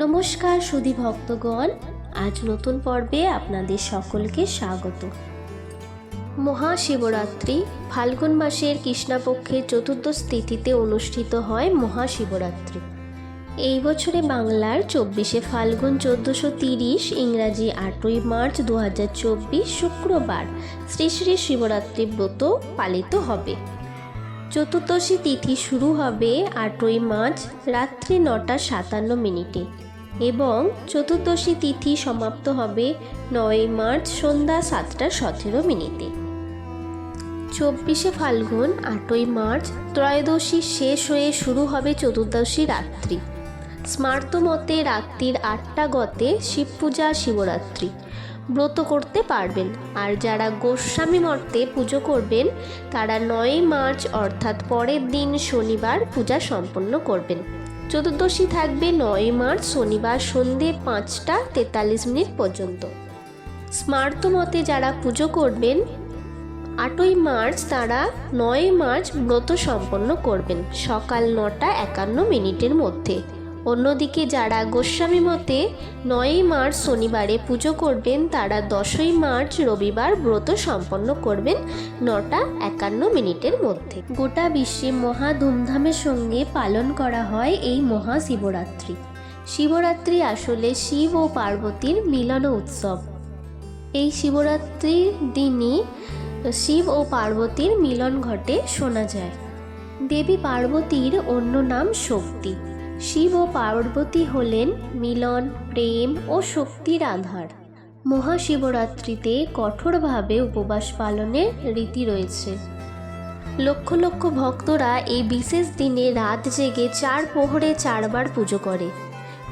নমস্কার সুধী ভক্তগণ, আজ নতুন পর্বে আপনাদের সকলকে স্বাগত। মহাশিবরাত্রি ফাল্গুন মাসের কৃষ্ণাপক্ষের চতুর্দশ তিথিতে অনুষ্ঠিত হয় মহাশিবরাত্রি। এই বছরে বাংলার চব্বিশে ফাল্গুন চোদ্দোশো তিরিশ, ইংরাজি আটই মার্চ দু হাজার চব্বিশ শুক্রবার শ্রী শ্রী শিবরাত্রি ব্রত পালিত হবে। চতুর্দশী তিথি শুরু হবে আটই মার্চ রাত্রি নটা সাতান্ন মিনিটে। এবং চতুর্দশী তিথি সমাপ্ত হবে নয় মার্চ সন্ধ্যা সাতটা সতেরো মিনিটে। চব্বিশে ফাল্গুন, আটই মার্চ, ত্রয়োদশী শেষ হয়ে শুরু হবে চতুর্দশী রাত্রি। স্মার্ত মতে রাত্রির আটটা গতে শিব পূজা, শিবরাত্রি। ব্রত করতে পারবেন। আর যারা গোস্বামী মর্তে পুজো করবেন, তারা নয় মার্চ অর্থাৎ পরের দিন শনিবার পূজা সম্পন্ন করবেন। চতুর্দশী থাকবে নয় মার্চ, শনিবার সন্ধে পাঁচটা তেতাল্লিশ মিনিট পর্যন্ত। স্মার্ত মতে যারা পুজো করবেন, আটই মার্চ তারা নয় মার্চ ব্রত সম্পন্ন করবেন, সকাল নটা একান্ন মিনিটের মধ্যে। অন্যদিকে যারা গোস্বামী মতে নয়ই মার্চ শনিবারে পুজো করবেন, তারা দশই মার্চ রবিবার ব্রত সম্পন্ন করবেন নটা একান্ন মিনিটের মধ্যে। গোটা বিশ্বে মহা ধুমধামের সঙ্গে পালন করা হয় এই মহাশিবরাত্রি। শিবরাত্রি আসলে শিব ও পার্বতীর মিলন উৎসব। এই শিবরাত্রির দিনই শিব ও পার্বতীর মিলন ঘটে শোনা যায়। দেবী পার্বতীর অন্য নাম শক্তি। শিব ও পার্বতী হলেন মিলন, প্রেম ও শক্তির আধার। মহাশিবরাত্রিতে কঠোরভাবে উপবাস পালনের রীতি রয়েছে। লক্ষ লক্ষ ভক্তরা এই বিশেষ দিনে রাত জেগে চার প্রহরে চারবার পুজো করে।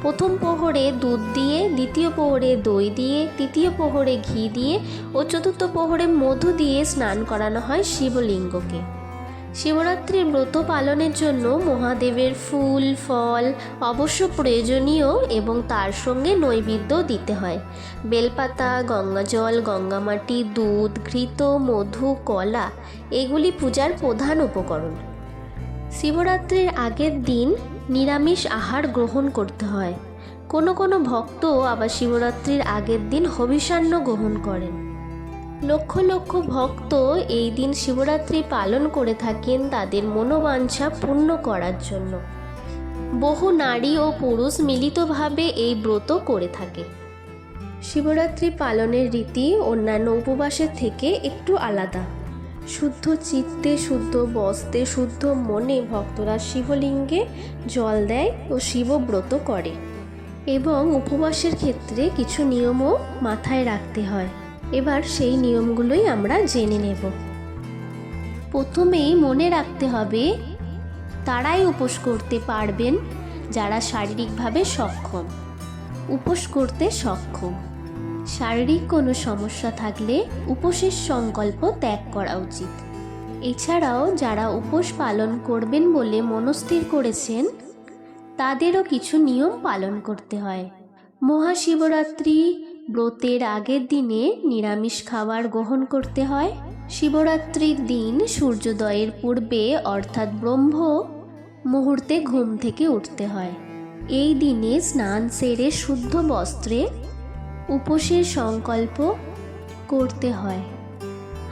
প্রথম প্রহরে দুধ দিয়ে, দ্বিতীয় প্রহরে দই দিয়ে, তৃতীয় প্রহরে ঘি দিয়ে ও চতুর্থ প্রহরে মধু দিয়ে স্নান করানো হয় শিবলিঙ্গকে। শিবরাত্রির ব্রত পালনের জন্য মহাদেবের ফুল, ফল অবশ্য প্রয়োজনীয় এবং তার সঙ্গে নৈবেদ্য দিতে হয়। বেলপাতা, গঙ্গাজল, গঙ্গামাটি, দুধ, ঘৃত, মধু, কলা, এগুলি পূজার প্রধান উপকরণ। শিবরাত্রির আগের দিন নিরামিষ আহার গ্রহণ করতে হয়। কোনো কোনো ভক্ত আবার শিবরাত্রির আগের দিন হবিষান্ন গ্রহণ করেন। লক্ষ লক্ষ ভক্ত এই দিন শিবরাত্রি পালন করে থাকেন তাদের মনোবাঞ্ছা পূর্ণ করার জন্য। বহু নারী ও পুরুষ মিলিতভাবে এই ব্রত করে থাকে। শিবরাত্রি পালনের রীতি অন্যান্য উপবাসের থেকে একটু আলাদা। শুদ্ধ চিত্তে, শুদ্ধ বস্তে, শুদ্ধ মনে ভক্তরা শিবলিঙ্গে জল দেয় ও শিবব্রত করে এবং উপবাসের ক্ষেত্রে কিছু নিয়মও মাথায় রাখতে হয়। এবার সেই নিয়মগুলোই আমরা জেনে নেব। প্রথমেই মনে রাখতে হবে, তারাই উপোস করতে পারবেন যারা শারীরিকভাবে সক্ষম। উপোস করতে সক্ষম। শারীরিক কোনো সমস্যা থাকলে উপোসের সংকল্প ত্যাগ করা উচিত। এছাড়াও যারা উপোস পালন করবেন বলে মনস্থির করেছেন, তাদেরও কিছু নিয়ম পালন করতে হয়। মহাশিবরাত্রি ব্রতের আগের দিনে নিরামিষ খাবার গ্রহণ করতে হয়। শিবরাত্রির দিন সূর্যোদয়ের পূর্বে, অর্থাৎ ব্রহ্ম, মুহূর্তে ঘুম থেকে উঠতে হয়। এই দিনে স্নান সেরে শুদ্ধ বস্ত্রে উপোসের সংকল্প করতে হয়।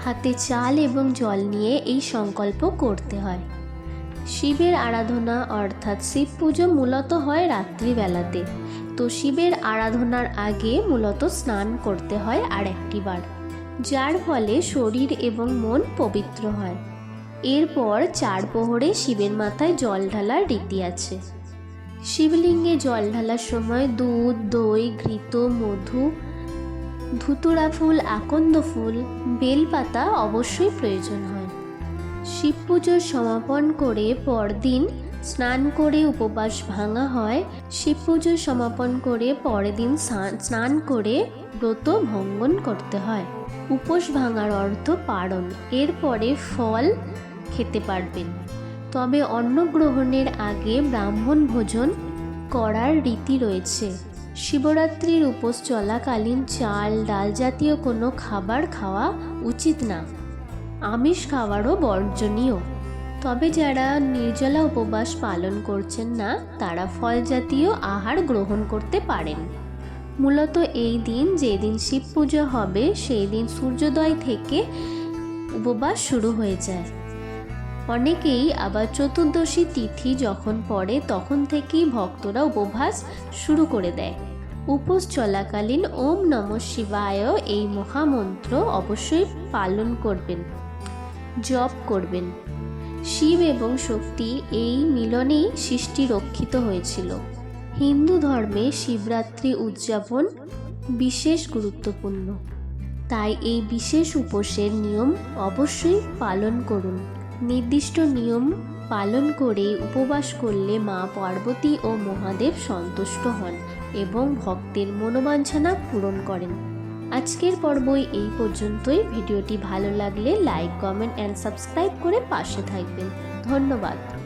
হাতে চাল এবং জল নিয়ে এই সংকল্প করতে হয়। শিবের আরাধনা, অর্থাৎ শিব পুজো মূলত হয় রাত্রিবেলাতে। তো শিবের আরাধনার আগে মূলত স্নান করতে হয় আর বার যার ফলে শরীর এবং মন পবিত্র হয়। এরপর চার প্রহরে শিবের মাথায় জল ঢালার রীতি আছে। শিবলিঙ্গে জল ঢালার সময় দুধ, দই, ঘৃত, মধু, ধুতুরা ফুল, আকন্দ ফুল, বেলপাতা অবশ্যই প্রয়োজন হয়। শিব পুজোর সমাপন করে পরদিন স্নান করে উপবাস ভাঙা হয় শিব পুজো সমাপন করে পরের দিন স্নান করে ব্রত ভঙ্গন করতে হয়। উপোস ভাঙার অর্থ পারণ এরপরে ফল খেতে পারবেন। তবে অন্ন গ্রহণের আগে ব্রাহ্মণ ভোজন করার রীতি রয়েছে। শিবরাত্রির উপোস চলাকালীন চাল, ডাল জাতীয় কোনো খাবার খাওয়া উচিত না। আমিষ খাওয়ারও বর্জনীয়। তবে যারা নির্জলা উপবাস পালন করছেন না, তারা ফল জাতীয় আহার গ্রহণ করতে পারেন। মূলত এই দিন যেদিন শিব পুজো হবে সেই দিন সূর্যোদয় থেকে উপবাস শুরু হয়ে যায়। অনেকেই আবার চতুর্দশী তিথি যখন পড়ে, তখন থেকেই ভক্তরা উপবাস শুরু করে দেয়। উপোস চলাকালীন ওম নম শিবায় এই মহামন্ত্র অবশ্যই পালন করবেন, জপ করবেন। শিব এবং শক্তি এই মিলনেই সৃষ্টি রক্ষিত হয়েছিল। হিন্দু ধর্মে শিবরাত্রি উদযাপন বিশেষ গুরুত্বপূর্ণ। তাই এই বিশেষ উপোসের নিয়ম অবশ্যই পালন করুন। নির্দিষ্ট নিয়ম পালন করে উপবাস করলে মা পার্বতী ও মহাদেব সন্তুষ্ট হন এবং ভক্তের মনোবাঞ্ছনা পূরণ করেন। আজকের পর্বই এই পর্যন্তই। ভিডিওটি ভালো লাগলে লাইক, কমেন্ট অ্যান্ড সাবস্ক্রাইব করে পাশে থাকবেন। ধন্যবাদ।